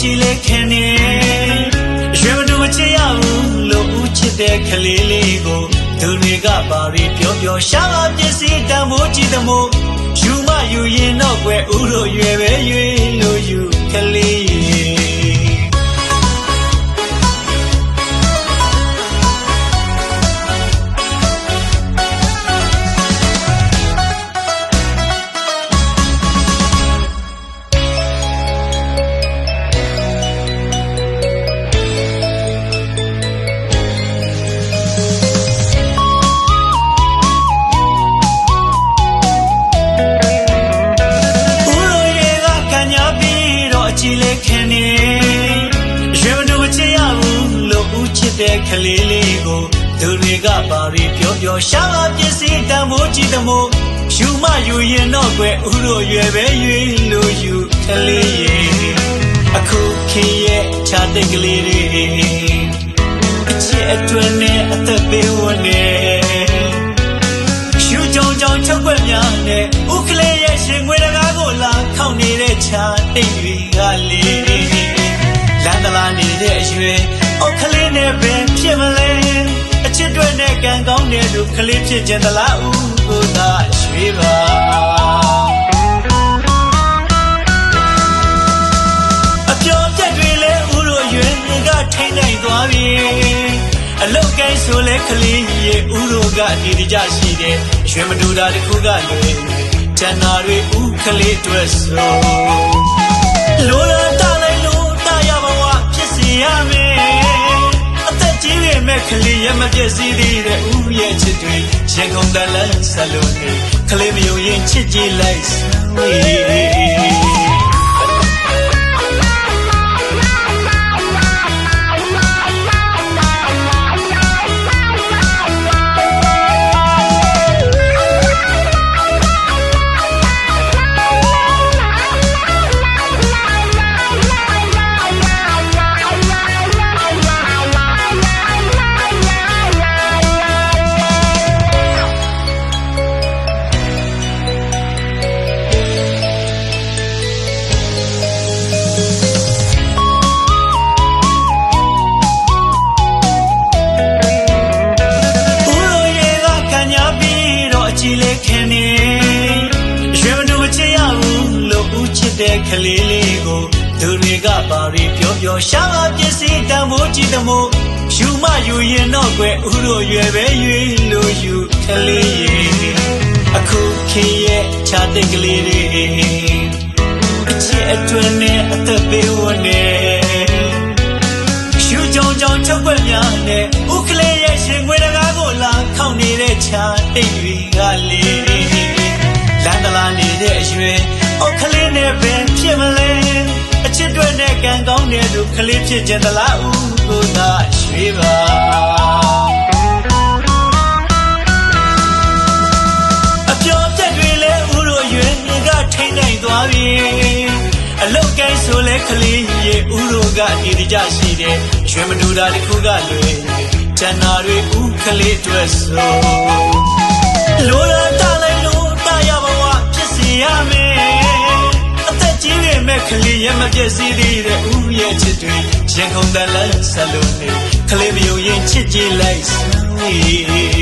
ခင်နေရွှေမတူမချစ်ရဘူးလို့ဦးချစ်တဲ့ကလေးလေးကိုသူတွေကပါပြီးပြောပြောရှာပါပစ္စည်းတန်ဖိုးကြည့်သမို့ယူမယူရင်တော့ကွယ်ဦးတို့ရွယ်ပဲရွေးလို့ယူ ကလေးလေးကိုသူတွေကပါပြီးပြောပြောရှာပါပစ္စည်းတန်ဖိုးကြည့်သမို့ယူမယူရင်တော့ကွယ်ဦးလိုရွယ်ပဲရွေးလို့ယူကလေးရေအခုခင်ရဲ့ခြားတဲ့ကလေးတွေအချစ်အတွင်းနဲ့အသက်ပေး ကံကောင်းတဲ့လူကလေးဖြစ်ခြင်းသလားဥကိုသာရွှေပါအပြောပြက်တွေလဲဦးတို့ရွယ်ကထိမ့်နိုင်သွားပြီအလုတ်ကိုင်းဆိုလဲကလေးကြီးရဲ့ဦးတို့ကနေကြရှိတယ်ရွှေမတူတာတစ်ခုကလွယ်တန်နာတွေဦးကလေးတွေ့ဆို ရမပြည့်စည်သေးတဲ့ဦးရဲ့ချစ်တွေရင်ကုန်တလန်းဆက်လို့နေကလေးမယုံရင်ချစ်ကြည့်လိုက်စမ်း တဲ့ကလေးလေးကိုသူတွေကပါပြီးပြောပြောရှာပါပစ္စည်းတန်ဖိုးကြည့်သမို့ယူမယူရင်တော့ကွယ်ဦးတို့ရွယ်ပဲရွေးလို့ယူကလေးရေအခုခင်ရဲ့ခြာတဲ့ကလေးတွေအချစ်အတွင်းနဲ့အသက်ပေးဝနေရှူကြောင်ကြောင်ချုပ်ွက်များနဲ့ဥကလေးရဲ့ရှင်ငွေတကားကိုလာခောက်နေတဲ့ခြာတိတ်တွေကလေလန်တလာနေတဲ့အရွယ် အုတ်ကလေးနဲ့ပဲဖြစ်မလဲအချစ်တွေနဲ့ကံကောင်းတဲ့သူကလေးဖြစ်ခြင်းသလားဥကိုသာရွှေပါအပြောပြက်တွေလဲဥတို့ရွယ်ကထိမ့်နိုင်သွားပြီအလုတ်ကိုင်းဆိုလဲကလေးရဲ့ဥတို့ကနေကြရှိတယ်ရွှေမတူတာတစ်ခုကလွယ်တန်နာတွေဥကလေးတွေ့ဆိုလိုလာတာ ပေမဲ့ကလေးရမပြည့်စည်သေးတဲ့ဥရဲ့ချစ်တွေရင်ကုန်တလန်းဆက်လို့နေကလေးမယုံရင်ချစ်ကြည့်လိုက်စမ်းဝေး